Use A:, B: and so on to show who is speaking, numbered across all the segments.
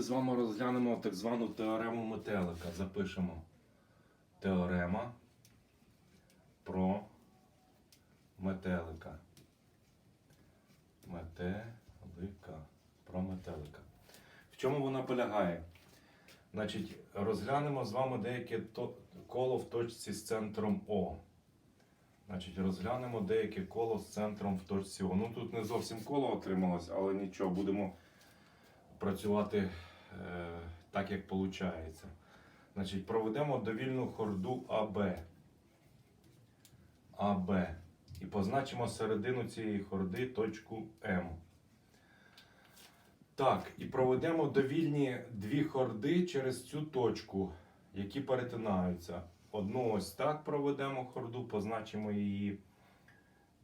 A: З вами розглянемо так звану теорему метелика. Запишемо теорема про метелика. Метелика. Про метелика. В чому вона полягає? Значить, розглянемо з вами деяке коло в точці з центром О. Значить, розглянемо деяке коло з центром в точці О. Ну тут не зовсім коло отрималось, але нічого, будемо працювати е, так, як виходить. Значить, проведемо довільну хорду АБ. АБ. І позначимо середину цієї хорди точку М. Так, і проведемо довільні дві хорди через цю точку, які перетинаються. Одну ось так проведемо хорду, позначимо її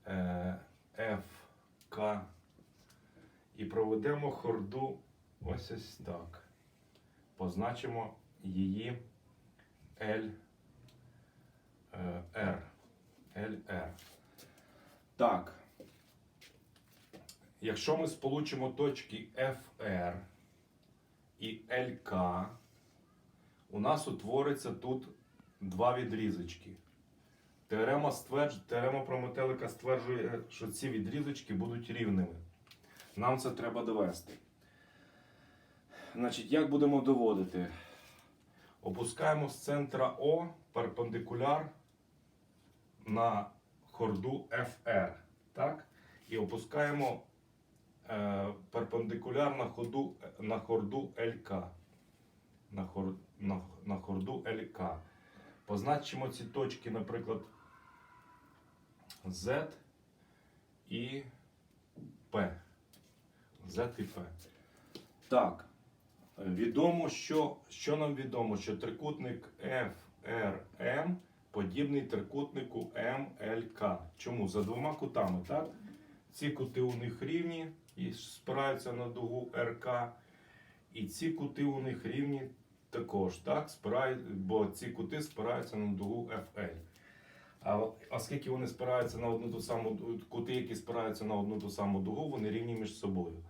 A: е, F. І проведемо хорду ось ось так. Позначимо її L, е. LR. Так. Якщо ми сполучимо точки FR і LK, у нас утвориться тут два відрізочки. Теорема, ствердж... Теорема про стверджує, що ці відрізочки будуть рівними. Нам це треба довести. Значить, як будемо доводити? Опускаємо з центра О перпендикуляр на хорду FR. Так? І опускаємо е, перпендикуляр на, ходу, на хорду LK. На, хор, на, на хорду LK. Позначимо ці точки, наприклад, Z і P. Z і P. Так. Відомо, що, що нам відомо, що трикутник FRM подібний трикутнику MLK. Чому? За двома кутами, так? Ці кути у них рівні і спираються на дугу РК. І ці кути у них рівні також, так? Спирають, бо ці кути спираються на дугу FL. А оскільки вони спираються на одну ту саму кути, які спираються на одну ту саму дугу, вони рівні між собою.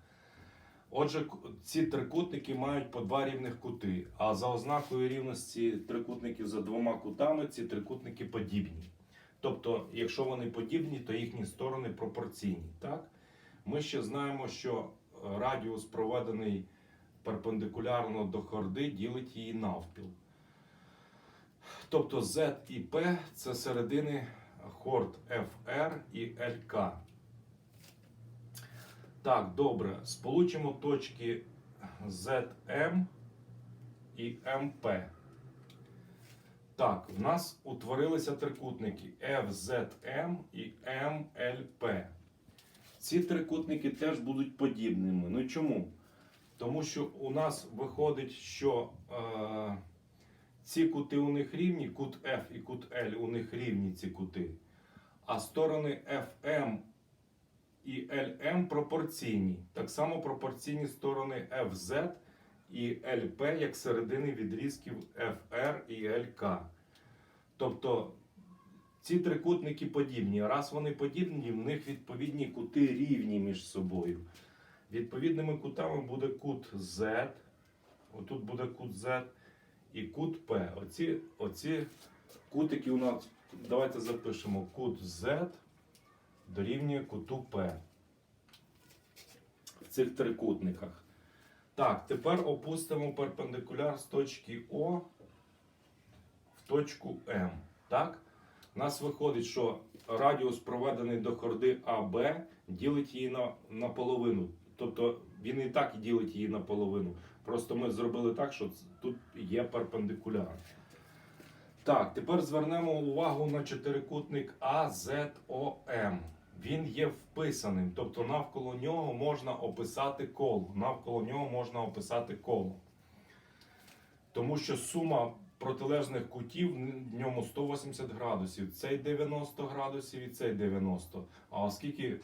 A: Отже, ці трикутники мають по два рівних кути, а за ознакою рівності трикутників за двома кутами ці трикутники подібні. Тобто, якщо вони подібні, то їхні сторони пропорційні. Так? Ми ще знаємо, що е, радіус, проведений перпендикулярно до хорди, ділить її навпіл. Тобто Z і P це середини хорд FR і LK. Так, добре. Сполучимо точки ZM і MP. Так, в нас утворилися трикутники FZM і MLP. Ці трикутники теж будуть подібними. Ну чому? Тому що у нас виходить, що е, ці кути у них рівні, кут F і кут L у них рівні ці кути. А сторони FM і LM пропорційні. Так само пропорційні сторони FZ і LP як середини відрізків FR і LK. Тобто ці трикутники подібні. Раз вони подібні, в них відповідні кути рівні між собою. Відповідними кутами буде кут Z. Отут буде кут Z і кут P. Оці, оці кутики у нас. Давайте запишемо кут Z дорівнює куту P в цих трикутниках. Так, тепер опустимо перпендикуляр з точки О в точку М. Так? У нас виходить, що радіус, проведений до хорди АБ, ділить її на, на половину. Тобто він і так ділить її на половину. Просто ми зробили так, що тут є перпендикуляр. Так, тепер звернемо увагу на чотирикутник AZOM. Він є вписаним, тобто навколо нього можна описати коло. Навколо нього можна описати коло. Тому що сума протилежних кутів в ньому 180 градусів. Цей 90 градусів і цей 90. А оскільки,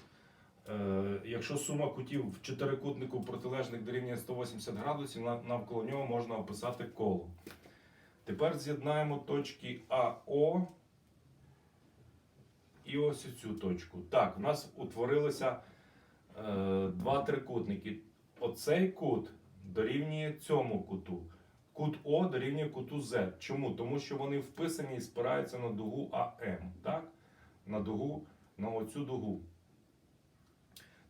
A: е, якщо сума кутів в чотирикутнику протилежних дорівнює 180 градусів, навколо нього можна описати коло. Тепер з'єднаємо точки АО і ось цю точку. Так, у нас утворилися е, два трикутники. Оцей кут дорівнює цьому куту. Кут О дорівнює куту Z. Чому? Тому що вони вписані і спираються на дугу АМ. Так? На дугу, на оцю дугу.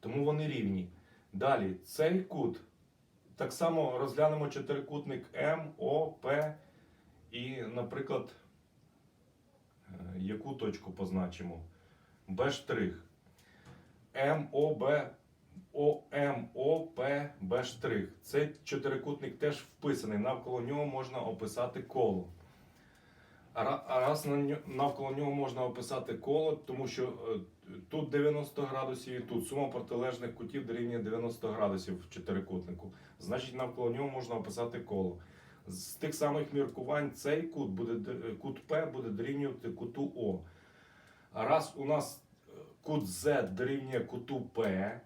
A: Тому вони рівні. Далі, цей кут. Так само розглянемо чотирикутник М, О, П і, наприклад, яку точку позначимо? Б штрих. М, О, Б, О, М, О, П, Б штрих. Цей чотирикутник теж вписаний. Навколо нього можна описати коло. А раз навколо нього можна описати коло, тому що е, тут 90 градусів і тут сума протилежних кутів дорівнює 90 градусів в чотирикутнику. Значить, навколо нього можна описати коло. З тих самих міркувань цей кут буде кут П буде дорівнювати куту О. А раз у нас е, кут Z дорівнює куту П,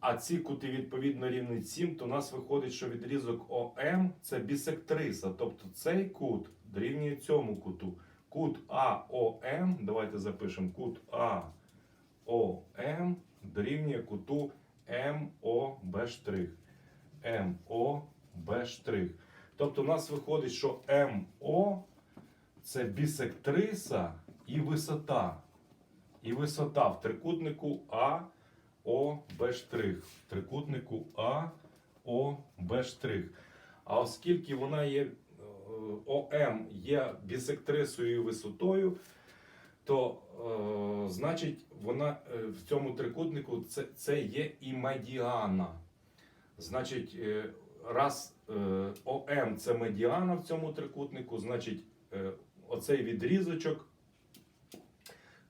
A: а ці кути відповідно рівні 7, то у нас виходить, що відрізок ОМ це бісектриса. Тобто цей кут дорівнює цьому куту. Кут АОМ, давайте запишемо, кут АОМ дорівнює куту МОБ. МОБ. Тобто у нас виходить, що МО це бісектриса і висота. І висота в трикутнику А, О, Б. В трикутнику А, О, Б. А оскільки вона є е, ОМ є бісектрисою і висотою, то е, значить вона е, в цьому трикутнику це, це є і медіана. Значить, е, раз е, ОМ це медіана в цьому трикутнику, значить е, оцей відрізочок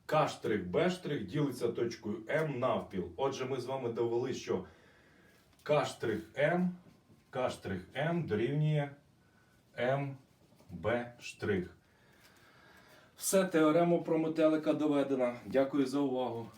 A: К-Б' ділиться точкою М навпіл. Отже, ми з вами довели, що К К-М дорівнює М Б штрих. Все, теорема про метелика доведена. Дякую за увагу.